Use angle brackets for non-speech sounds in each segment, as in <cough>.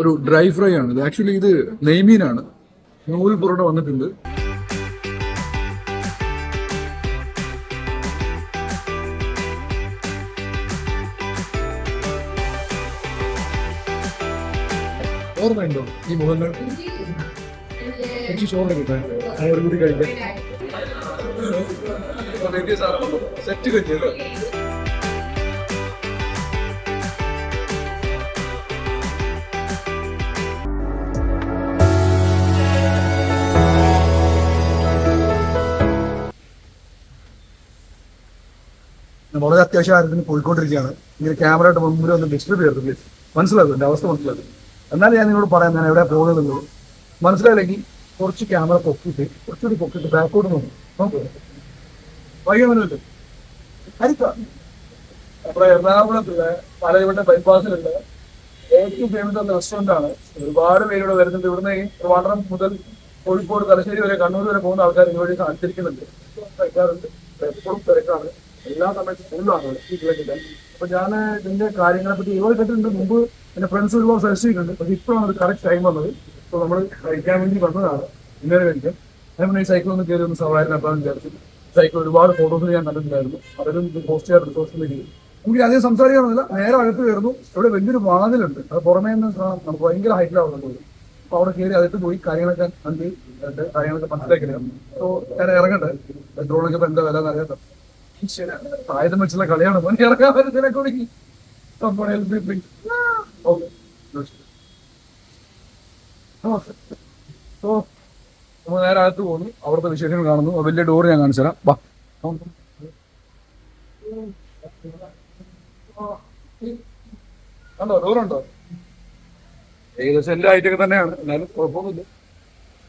ഒരു dry fry ആണ്. ഇത് ആക്ച്വലി ഇത് നെയ്മീനാണ്. നൂൽ പൊറോട്ട വന്നിട്ടുണ്ട്. ഓർമ്മയുണ്ടോ ഈ മുഖങ്ങൾ? എനിക്ക് ചോറിന് കിട്ടാൻ കൂടി കഴിക്കാം. <laughs> സെറ്റ് കഴിഞ്ഞല്ലോ വളരെ അത്യാവശ്യം കാര്യത്തിന് പോയിക്കൊണ്ടിരിക്കുകയാണ്. ഇങ്ങനെ ക്യാമറയുടെ മുമ്പിൽ ഒന്ന് ഡിസ്റ്റർബ് ചെയ്തിട്ടില്ല മനസ്സിലാകും എന്റെ അവസ്ഥ മനസ്സിലാകും എന്നാലും ഞാൻ നിങ്ങളോട് പറയാം ഞാൻ എവിടെ പോകുന്നത് മനസ്സിലായില്ലെങ്കിൽ കുറച്ച് ക്യാമറ പൊക്കിയിട്ട് കുറച്ചുകൂടി പൊക്കിയിട്ട് ബാക്കോട്ട് നോക്കും. നോക്കൂ. വൈകുന്നേരമില്ല ഹരിക്കാം നമ്മുടെ എറണാകുളത്തുള്ള പലയുടെ ബൈപ്പാസിലുള്ള ഏറ്റവും ഫേമസ് റെസ്റ്റോറന്റ് ആണ്. ഒരുപാട് പേര് ഇവിടെ വരുന്നുണ്ട്. ഇവിടുന്ന് ട്രിവാൻഡ്രം മുതൽ കോഴിക്കോട് തലശ്ശേരി വരെ കണ്ണൂർ വരെ പോകുന്ന ആൾക്കാർ ഇതുവഴി കാണിച്ചിരിക്കുന്നുണ്ട് കഴിക്കാറുണ്ട് എപ്പോഴും തിരക്കാണ്. എല്ലാ സമയത്തും സ്കൂളിലാണ് ഈ ക്ലിനിക്കിൽ അപ്പൊ ഞാൻ ഇതിന്റെ കാര്യങ്ങളെ പറ്റി ഇവർ കേട്ടിട്ടുണ്ട് മുമ്പ് എന്റെ ഫ്രണ്ട്സ് ഒരുപാട് സജസ്റ്റ് ചെയ്യുന്നുണ്ട് പക്ഷെ ഇപ്പോഴാണ് ഒരു കറക്റ്റ് ടൈം വന്നത്. ഇപ്പൊ നമ്മൾ കഴിക്കാൻ വേണ്ടി വന്നതാണ്. ഇന്നലെ കഴിക്കാൻ. ഞാൻ ഈ സൈക്കിൾ ഒന്ന് കയറി ഒന്ന് സവാരി നടത്താമെന്ന് വിചാരിച്ചു. സൈക്കിൾ ഒരുപാട് ഫോട്ടോസ് ഞാൻ കണ്ടിട്ടുണ്ടായിരുന്നു. അവരും പോസ്റ്റ് ചെയ്യാറുണ്ട് സോഷ്യൽ മീഡിയയിൽ നമുക്ക് അധികം സംസാരിക്കാനൊന്നുമില്ല നേരെ അകത്ത് കയറുന്നു. ഇവിടെ വലിയൊരു വാതിലുണ്ട്. അത് പുറമേ നിന്ന് നമുക്ക് ഭയങ്കര ഹൈറ്റിലാവുന്നുണ്ട് അപ്പൊ അവിടെ കയറി അകത്ത് പോയി കാര്യങ്ങളൊക്കെ കണ്ട് കാര്യങ്ങളൊക്കെ മനസ്സിലാക്കിയാണ് സോ ഞാൻ ഇറങ്ങട്ടെ? പെട്രോളൊക്കെ എന്താ വില എന്നറിയാത്ത ആയുധം വെച്ചുള്ള കളിയാണ്. മോനെ ഇറങ്ങാൻ വരുന്നതിനെ കുടുങ്ങി. നമ്മൾ നേരെ അകത്ത് പോകുന്നു. അവിടുത്തെ വിശേഷങ്ങൾ കാണുന്നു. വലിയ ഡോർ ഞാൻ കാണിച്ചു തരാം. വാ. കണ്ടോ ഡോറുണ്ടോ ഏകദേശം എല്ലാ ഐറ്റൊക്കെ തന്നെയാണ്. എന്നാലും കുഴപ്പമൊന്നുമില്ല.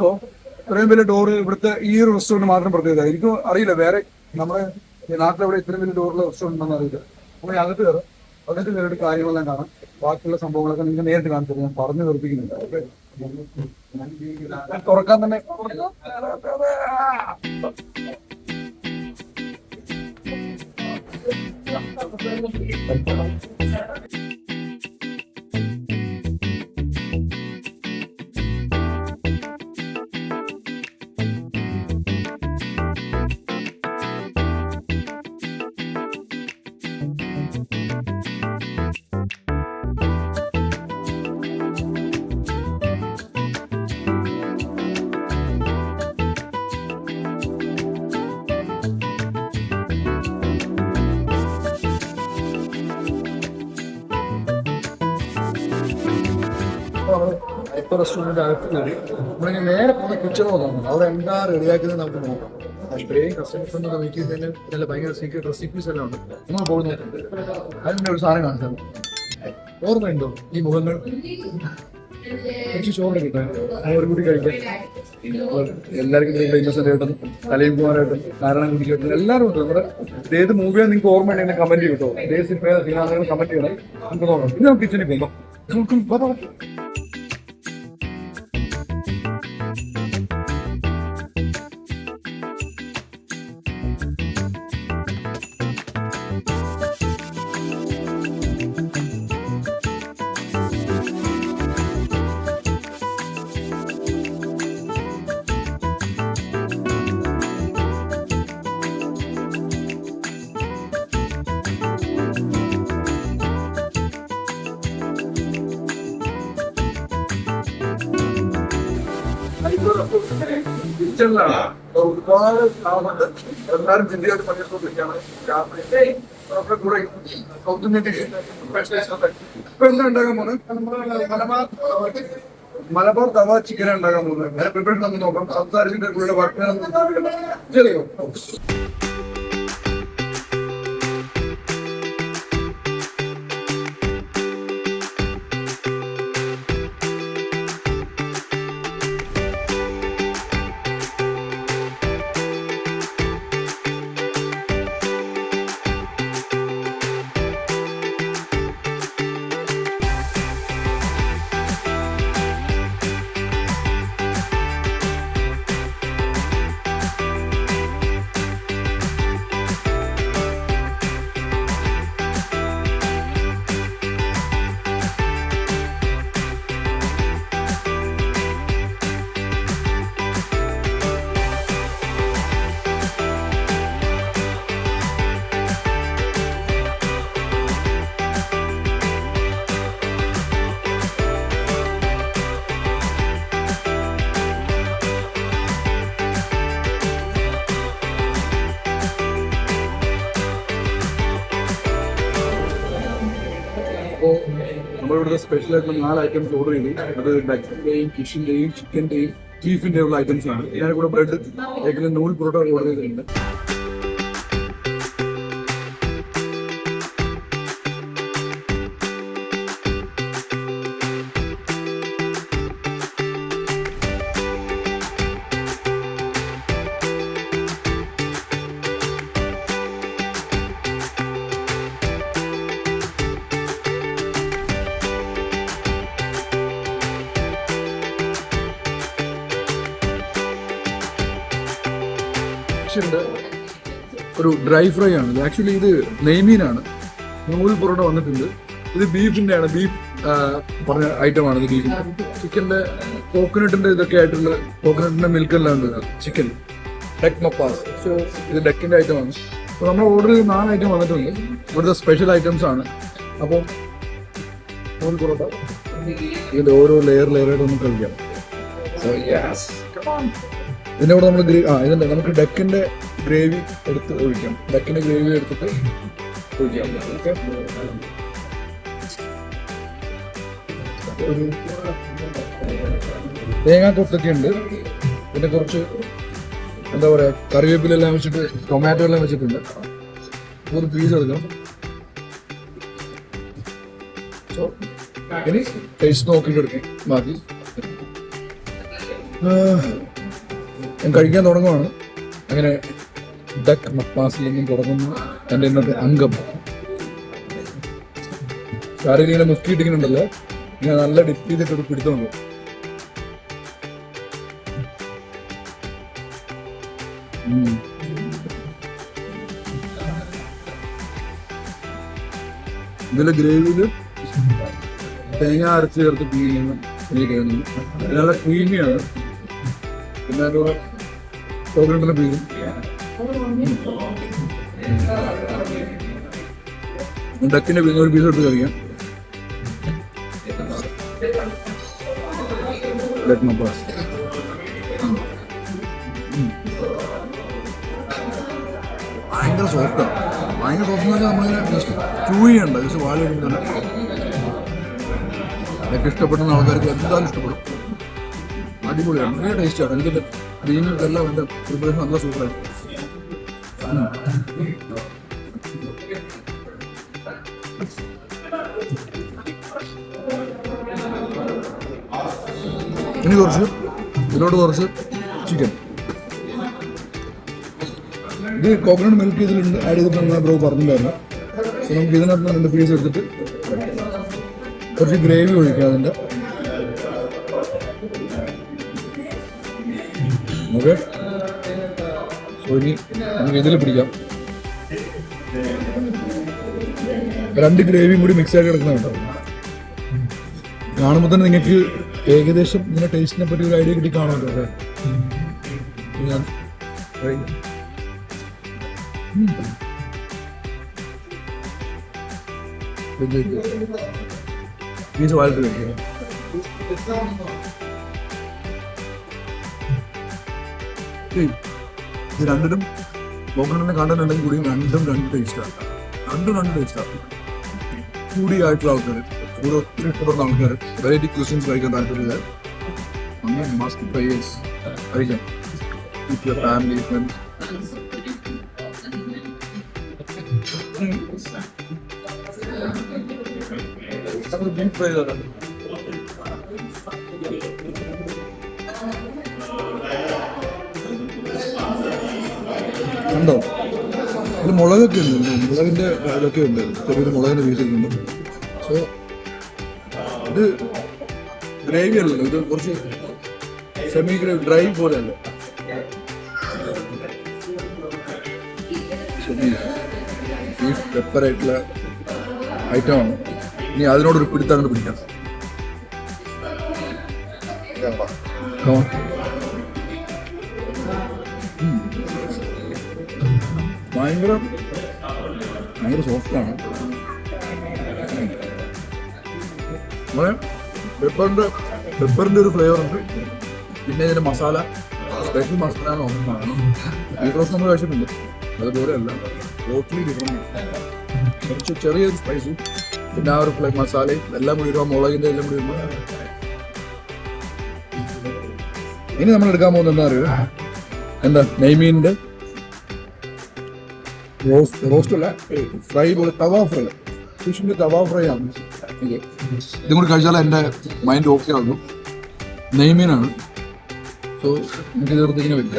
ഓ ഇത്രയും വലിയ ഡോറ് ഇവിടുത്തെ ഈ ഒരു മാത്രം പ്രത്യേകത. എനിക്കും അറിയില്ല വേറെ നമ്മുടെ ഈ നാട്ടിലെവിടെ ഇത്രയും വലിയ ഡോറുള്ള റെസ്റ്റോറന്റ് ഉണ്ടെന്ന് അറിയില്ല അപ്പോൾ ഞാൻ അകത്ത് കയറും അകത്ത് കയറിയിട്ട് കാര്യങ്ങളെല്ലാം കാണാം ബാക്കിയുള്ള സംഭവങ്ങളൊക്കെ നിങ്ങൾക്ക് നേരിട്ട് കാണിച്ചു. ഞാൻ പറഞ്ഞു തീർപ്പിക്കുന്നുണ്ട് ഓക്കേ? തുറക്കാൻ തന്നെ ഇപ്പൊ റെസ്റ്റോറന്റിന്റെ അകത്ത് കയറി നമ്മളിങ്ങനെ നേരെ പോകുന്ന കിച്ചൺ തോന്നുന്നു അവിടെ എന്താ റെഡിയാക്കുന്നത് നമുക്ക് നോക്കാം. ഇത്രയും കസ്റ്റമേഴ്സിനൊക്കെ വെയിറ്റ് ചെയ്തതിന് നല്ല ഭയങ്കര സീക്രട്ട് റെസിപ്പീസ് എല്ലാം ഉണ്ട്. നമ്മൾ പോകുന്നു അതിന്റെ ഒരു സാധനം കാണിച്ചു ഓർമ്മയുണ്ടോ ഈ മുഖങ്ങൾ? ചോറിന് കിട്ടാൻ. ഒരു കൂടി കഴിക്കാൻ എല്ലാവർക്കും ഇവിടെ ഇന്നസെന്റ് ആയിട്ടും സലീം കുമാറായിട്ടും നാരായണ കുടിക്കായിട്ടും എല്ലാവരും ഉണ്ട്. നമ്മുടെ ഏത് മൂവിയാണ് നിങ്ങൾക്ക് ഓർമ്മയുണ്ടെങ്കിൽ കമന്റ് ചെയ്യും ഏത് സിനിമ കമന്റ് ചെയ്യണം. നമുക്ക് നോക്കാം. ഇത് നമുക്ക് കിച്ചണിൽ പോകുമ്പോൾ കിച്ചണിലാണ് ഒരുപാട് എല്ലാവരും ജില്ലയായിട്ട് പണിയെടുത്തോണ്ടിരിക്കുകയാണ് രാത്രി അവരുടെ കൂടെ സൗത്ത് ഇന്ത്യൻ ഡിഷ് സ്പെഷ്യലിസ്റ്റ് ഒക്കെ ഇപ്പൊ എന്താ ഉണ്ടാകാൻ പോകുന്നത്? മലബാർ തവ ചിക്കൻ ഉണ്ടാകാൻ പോകുന്നത്? പ്രിപ്പറേഷൻ നോക്കാം. സംസാരിച്ചിട്ട് ഭക്ഷണം വർക്ക് ചെറിയോ സ്പെഷ്യൽ ആയിട്ടുള്ള നാല് ഐറ്റംസ് ഓർഡർ ചെയ്തു. അത് ഡക്സിന്റെയും ഫിഷിന്റെയും ചിക്കന്റെയും ബീഫിന്റെയും ഉള്ള ഐറ്റംസ് ആണ്. ഞാൻ കൂടെ ബ്രെഡ് ഏകദേശം നൂൽ പൊറോട്ട ഓർഡർ ചെയ്തിട്ടുണ്ട്. ഉണ്ട് ഒരു ഡ്രൈ ഫ്രൈ ആണ്. ഇത് ആക്ച്വലി ഇത് നെയ്മീനാണ്. നൂൽ പൊറോട്ട വന്നിട്ടുണ്ട്. ഇത് ബീഫിന്റെ ആണ് ബീഫ് പറഞ്ഞ ഐറ്റം ആണ് ഇത് ബീഫിന്റെ. ചിക്കന്റെ കോക്കനട്ടിന്റെ ഇതൊക്കെ ആയിട്ടുള്ള കോക്കനട്ടിന്റെ മിൽക്ക് എല്ലാം ഉണ്ട് ചിക്കൻ ഡെക്ക് മപ്പാസ് സോ ഇത് ഡെക്കിന്റെ ഐറ്റം ആണ്. അപ്പോൾ നമ്മൾ ഓർഡർ ചെയ്ത് നാല് ഐറ്റം വന്നിട്ടുണ്ട്. ഇവിടുത്തെ സ്പെഷ്യൽ ഐറ്റംസ് ആണ്. അപ്പോൾ നൂൽ പൊറോട്ട. ഇത് ഓരോ ലെയർ ലെയർ ആയിട്ട് നമുക്ക് കഴിക്കാം സോ യെസ് ഇതിന്റെ കൂടെ നമ്മൾ ഗ്രേ ആ ഇതുണ്ട് നമുക്ക് ഡക്കിന്റെ ഗ്രേവി എടുത്ത് ഒഴിക്കാം. ഡക്കിന്റെ ഗ്രേവി എടുത്തിട്ട് ഒഴിക്കാം. ഓക്കെ ഒരു തേങ്ങാ കൊത്തൊക്കെ ഉണ്ട്. പിന്നെ കുറച്ച് എന്താ പറയുക കറിവേപ്പിലെല്ലാം വെച്ചിട്ട് ടൊമാറ്റോ എല്ലാം വെച്ചിട്ടുണ്ട്. ഒരു പീസ് എടുക്കാം. സോ ഇനി ടേസ്റ്റ് നോക്കിയിട്ട് എടുക്കാം. ബാക്കി ഞാൻ കഴിക്കാൻ തുടങ്ങുവാണ്. അങ്ങനെ ഡക്ക് മപ്പാസിൽ നിന്നും തുടങ്ങുന്നു. എന്റെ ഇന്നത്തെ അംഗം. കാര്യം ഇങ്ങനെ മുക്കിയിട്ടിങ്ങനുണ്ടല്ലോ ഇങ്ങനെ നല്ല ഡിപ്പ് ചെയ്തിട്ട് ഉം. ഇതിലെ ഗ്രേവിയിൽ തേങ്ങ അരച്ച് ചേർത്ത് പിന്നെ നല്ല ക്രീമിയാണ് പിന്നെ അതിന്റെ കോക്കനട്ടിന്റെ പീസും ഡക്കിന്റെ പീസ് ഒരു പീസ് എടുത്ത് കഴിക്കാം ഭയങ്കര സോഫ്റ്റാണ് ഭയങ്കര സോഫ്റ്റ് എന്ന് വെച്ചാൽ നമ്മളിങ്ങനെ ചൂ ചെയ്യണ്ട. ജസ്റ്റ് വാഴ ഇതൊക്കെ ഇഷ്ടപ്പെടുന്ന ആൾക്കാർക്ക് എന്തായാലും ഇഷ്ടപ്പെടും. അടിപൊളിയാണ്. നല്ല ടേസ്റ്റാണ് എനിക്ക് ഇതെല്ലാം എന്റെ പ്രിപ്പറേഷൻ നല്ല സൂപ്പറാണ് ഇനി കുറച്ച് ഇതിലോട്ട് കുറച്ച് ചിക്കൻ ഇത് കോക്കനട്ട് മിൽക്ക് ഇതിലുണ്ട്. ആഡ് ചെയ്തിട്ടുണ്ടെന്ന് ബ്രോ പറഞ്ഞിട്ടുണ്ടായിരുന്നു നമുക്ക് ഇതിനകത്ത് രണ്ട് പീസ് എടുത്തിട്ട് കുറച്ച് ഗ്രേവി ഒഴിക്കാം അതിന്റെ ഓക്കെ സോ ഇനി നമുക്ക് ഇതിൽ പിടിക്കാം? രണ്ട് ഗ്രേവിയും കൂടി മിക്സ് ആക്കി കിടക്കുന്നുണ്ടോ കാണുമ്പോൾ തന്നെ നിങ്ങൾക്ക് ഏകദേശം ഇതിന്റെ ടേസ്റ്റിനെ പറ്റി ഒരു ഐഡിയ കിട്ടി കാണുമല്ലോ അല്ലേ ഞാൻ വാഴത്ത് കഴിക്കുക ഏയ്, ഇത് രണ്ടിനും കോക്കനട്ടിനെ കാണാനുണ്ടെങ്കിൽ കൂടിയും രണ്ടും രണ്ട് ടേസ്റ്റാണ് രണ്ടും രണ്ട് ടേസ്റ്റാണ് കൂടിയായിട്ടുള്ള ആൾക്കാർ കൂടെ ഒത്തിരി ഇഷ്ടപ്പെടുന്ന ആൾക്കാർ വെറൈറ്റി ക്വസ്റ്റ്യൻസ് കഴിക്കാൻ താല്പര്യമില്ല. അങ്ങനെ മസ്റ്റ് കഴിക്കാം വിത്ത് യുവർ ഫാമിലി മുളകൊക്കെ ഉണ്ട്. മുളകിന്റെ ഇതൊക്കെ ഉണ്ട്. ചെറിയൊരു മുളകിന്റെ വീട്ടിലുണ്ട് സോ ഇത് ഗ്രേവി അല്ലല്ലോ ഇത് കുറച്ച് സെമി ഗ്രേവി ഡ്രൈ പോലെ അല്ല. ബീഫ് പെപ്പർ ആയിട്ടുള്ള ഐറ്റമാണ് ഇനി അതിനോടൊരു പിടുത്തങ്ങോട്ട് പിടിക്കാം. Come on. ഭയങ്കര ഭയങ്കര സോഫ്റ്റാണ് നമ്മളെ പെപ്പറിന്റെ പെപ്പറിന്റെ ഒരു ഫ്ലേവർ ഉണ്ട്. പിന്നെ ഇതിന്റെ മസാല സ്പെഷ്യൽ മസാല ഈ പ്രാവശ്യം നമ്മൾ കഴിച്ചിട്ടുണ്ട്. അതുപോലെ അല്ല ടോട്ടലി ഡിഫറെന്റ് കുറച്ച് ചെറിയൊരു സ്പൈസും പിന്നെ ആ ഒരു ഫ്ലൈ മസാലയും എല്ലാം കൂടി ഇടുക മുളകിന്റെ എല്ലാം കൂടി ഇടുക. ഇനി നമ്മൾ എടുക്കാൻ പോകുന്നത് എന്താ അറിയുക എന്താ നെയ്മീനിന്റെ റോസ്റ്റ് റോസ്റ്റല്ല ഫ്രൈ പോലെ തവ ഫ്രൈ. ഫിഷിന്റെ തവ ഫ്രൈ ആണ്. ഇത്. കൂടി കഴിച്ചാൽ എന്റെ മൈൻഡ് ഓക്കെ ആകുന്നു. നെയ്മീനാണ്. സോ എനിക്ക് തീർത്ത് ഇങ്ങനെ വരില്ല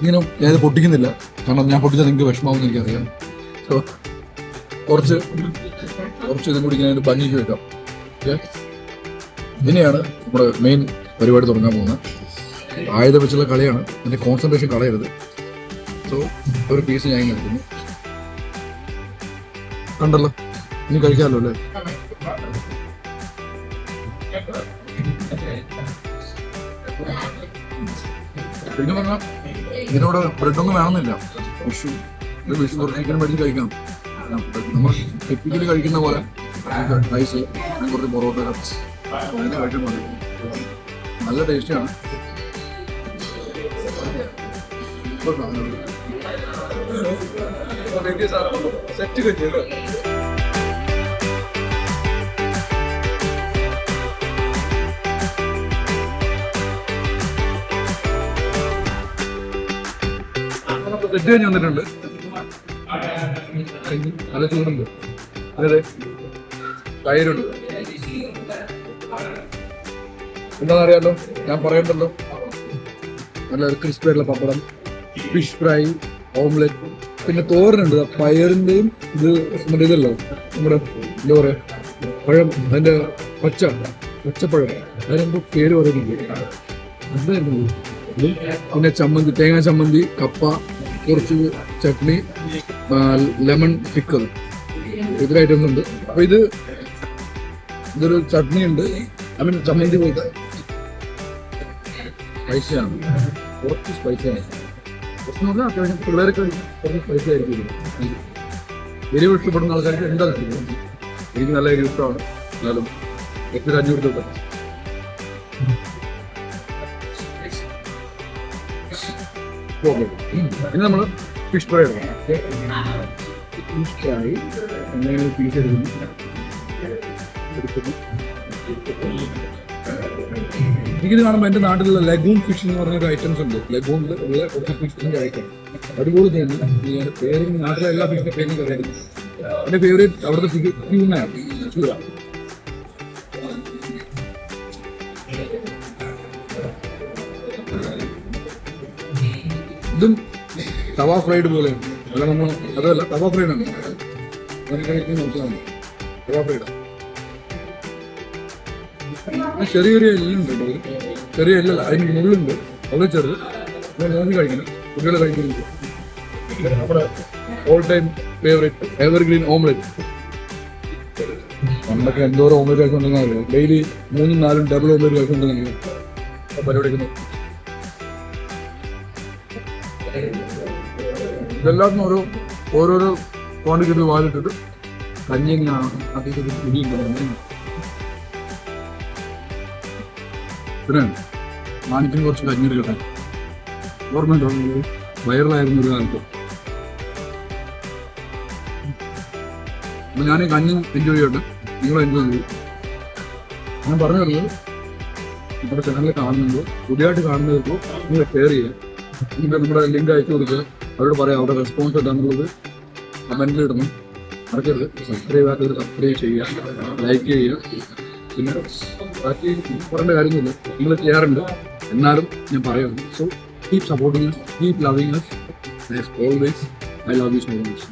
ഇങ്ങനെ ഞാൻ പൊട്ടിക്കുന്നില്ല. കാരണം ഞാൻ പൊട്ടിച്ചാൽ നിങ്ങൾക്ക് വിഷമാവുമെന്ന് എനിക്കറിയാം. സോ കുറച്ച് കുറച്ച് ഇതും കൂടി ഇങ്ങനെ ഭംഗിക്ക് വെക്കാം. ഇനിയാണ് നമ്മുടെ മെയിൻ പരിപാടി തുടങ്ങാൻ പോകുന്നത്. ആയുധ വെച്ചുള്ള കളിയാണ്. എന്റെ കോൺസെൻട്രേഷൻ കളയരുത്. സോ ഒരു പീസ് ഞാൻ എടുക്കുന്നു. കണ്ടല്ലോ. ഇനി കഴിക്കാമല്ലോ അല്ലേ? പിന്നെ പറഞ്ഞാൽ ഇതിനോട് ബ്രെഡൊന്നും വേണമെന്നില്ല. വിഷു ഒരു വിഷു കുറച്ച് ചിക്കൻ മേടിച്ച് കഴിക്കാം നമ്മൾ ടിപ്പിക്കലി കഴിക്കുന്ന പോലെ റൈസ് കുറച്ച് പൊറോട്ട അങ്ങനെ കഴിക്കാൻ മതി. നല്ല ടേസ്റ്റിയാണ് സെറ്റ് കഴിഞ്ഞല്ലേ സെറ്റ് കഴിഞ്ഞ് വന്നിട്ടുണ്ട്. നല്ല ചൂടുണ്ട്. അതെ തൈരുണ്ട്. എന്താണെന്നറിയാലോ? ഞാൻ പറയണ്ടല്ലോ. നല്ല ക്രിസ്പി ആയിട്ടുള്ള പപ്പടം. ഫിഷ് ഫ്രൈ ഓംലെറ്റ് പിന്നെ തോരനുണ്ട്. പയറിന്റെയും ഇത് നമ്മുടെ ഇതല്ലോ? നമ്മുടെ എന്താ പറയാ? പഴം അതിന്റെ പച്ച. പച്ചപ്പഴം. അതിനെന്തോ പേര് പറയുന്നുണ്ട്. എന്തായിരുന്നു? പിന്നെ ചമ്മന്തി തേങ്ങാ ചമ്മന്തി കപ്പ കുറച്ച് ചട്നി ലെമൺ പിക്കൽ ഇതിലായിട്ട് ഉണ്ട് അപ്പൊ ഇത് ഇതൊരു ചട്നി ഉണ്ട് ഐ മീൻ ചമ്മന്തി പോലത്തെ സ്പൈസിയാണ്. കുറച്ച് സ്പൈസിയാണ്. എന്ന് പറഞ്ഞാൽ അത്യാവശ്യം പിള്ളേർക്ക് കുറച്ച് പൈസ ആയിരിക്കും. എരിവ് ഇഷ്ടപ്പെടുന്ന ആൾക്കാർക്ക് എന്താ കിട്ടുന്നത് എനിക്ക് നല്ല എരിവ് ഇഷ്ടമാണ് എന്നാലും എത്ര അഞ്ഞൂറ് രൂപ പിന്നെ നമ്മൾ ഫിഷ് ഫ്രൈ എടുക്കണം ഫിഷ് ഫ്രൈ എങ്ങനെ പീസ് എടുക്കുന്നു എടുക്കുന്നു എനിക്കിത് കാണുമ്പോൾ എന്റെ നാട്ടിലുള്ള ലഗൂൺ ഫിഷ് എന്ന് പറഞ്ഞ ഒരു ഐറ്റംസ് ഉണ്ട്. ലഗൂണിൽ ഉള്ള കുറച്ച് ഫിഷിന്റെ ഐറ്റം അതുപോലെ തന്നെ പേര് നാട്ടിലെ എല്ലാ ഫിഷിന്റെ പേരും പറയുന്നത് എന്റെ ഫേവറേറ്റ് അവിടുത്തെ ഫിഷ് ട്യൂണയാണ് ഇതും തവ ഫ്രൈഡ് പോലെയാണ്. അല്ല നമ്മൾ അതല്ല തവ ഫ്രൈഡ് ആണ്. അതൊക്കെ കഴിക്കാൻ നോക്കിയാണ് തവ ഫ്രൈഡ് ചെറിയ ചെറിയ എല്ലുണ്ട് കേട്ടോ. ചെറിയ എല്ലല്ല അതിന് മുള്ളുണ്ട് വളരെ ചെറുത്. ഞാൻ കഴിക്കണം. കുട്ടികളെ കഴിക്കുന്നില്ല നമ്മുടെ all time favourite evergreen omelette പണ്ടൊക്കെ എന്തോരം ഓംലെറ്റ് കഴിച്ചുകൊണ്ടെന്ന് അറിയാം? ഡെയിലി മൂന്നും നാലും ഡബിൾ ഓംലെറ്റ് കഴിച്ചുകൊണ്ടെന്ന് പരിപാടിക്കുന്നു ഇതെല്ലാം ഓരോ ഓരോരോ ക്വാണ്ടിറ്റി വാലിട്ടിട്ട് കഞ്ഞി എങ്ങനെയാണ് അതിൽ കുടിയുണ്ട് പിന്നെ മാണിക്കിന് കുറച്ച് കഞ്ഞി കിട്ടാൻ ഓർമ്മയുണ്ടോ? വൈറലായിരുന്നു ഒരു കാലത്ത്. അപ്പൊ ഞാൻ കഞ്ഞി എൻജോയ് ചെയ്യട്ടെ നിങ്ങൾ എൻജോയ് ചെയ്തു ഞാൻ പറഞ്ഞു വരുന്നത് നമ്മുടെ ചാനൽ കാണുന്നുണ്ടോ. പുതിയതായിട്ട് കാണുന്നവർക്ക് നിങ്ങൾ ഷെയർ ചെയ്യുക. നിങ്ങൾ നമ്മുടെ ലിങ്ക് അയച്ചു കൊടുക്കുക. അവരോട് പറയാം അവരുടെ റെസ്പോൺസ് എന്താണെന്നുള്ളത് കമന്റിൽ ഇടണം. മറക്കരുത്. സബ്സ്ക്രൈബ് ആക്കരുത്. സബ്സ്ക്രൈബ് ചെയ്യുക. ലൈക്ക് ചെയ്യുക. പിന്നെ ബാക്കി പറയേണ്ട കാര്യമൊന്നുമില്ല നിങ്ങൾ ചെയ്യാറുണ്ട്. എന്നാലും ഞാൻ പറയുന്നു so keep supporting keep loving always I love you so much